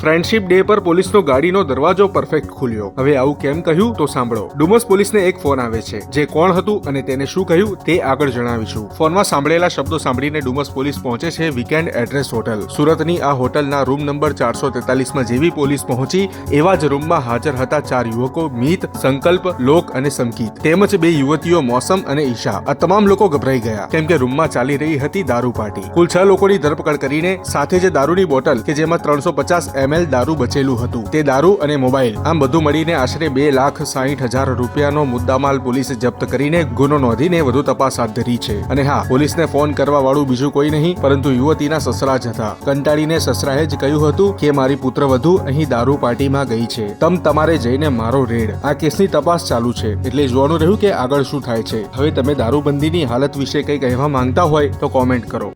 Friendship day પર પોલીસનો ગાડીનો દરવાજો પરફેક્ટ ખુલ્યો. હવે આવું કેમ કહ્યું તો સાંભળો. ડુમસ પોલીસને એક ફોન આવે છે. જે કોણ હતું અને તેને શું કહ્યું તે આગળ જણાવીશું. ફોનમાં સાંભળેલા શબ્દો સાંભળીને ડુમસ પોલીસ પહોંચે છે વીકેન્ડ એડ્રેસ હોટલ સુરતની આ હોટલના રૂમ નંબર ચારસો તેતાલીસમાં જેવી પોલીસ પહોંચી, એવા જ રૂમમાં હાજર હતા ચાર યુવકો, મિત, સંકલ્પ, લોક અને સંકિત. તેમજ બે યુવતીઓ, મોસમ અને ઈશા. આ તમામ લોકો ગભરાઈ ગયા. કેમ કે રૂમમાં ચાલી રહી હતી દારૂ પાર્ટી. કુલ છ લોકોની ધરપકડ કરીને, સાથે જે દારૂની બોટલ કે જેમાં ત્રણસો પચાસ એમએલ દારૂ બચેલું હતું. તે દારૂ અને મોબાઈલ આમ બધું મળીને આશરે બે લાખ સાહીઠ હજાર રૂપિયાનો મુદ્દામાલ પોલીસે જપ્ત કરીને ગુનો નોંધીને વધુ તપાસ હાથ ધરી છે. અને હા, પોલીસને ફોન કરવા વાળું બીજું કોઈ નહીં, પરંતુ યુવતીના સસરા જ હતા. કંટાળીને સસરાએ જ કહ્યું હતું કે, મારી પુત્રવધુ અહીં દારૂ પાર્ટીમાં ગઈ છે. તમ તમારે જઈને મારો રેડ. આ કેસની તપાસ ચાલુ છે. એટલે જોવાનું રહ્યું કે આગળ શું થાય છે. હવે તમે દારૂબંધીની હાલત વિશે કંઈ કહેવા માંગતા હોય તો કોમેન્ટ કરો.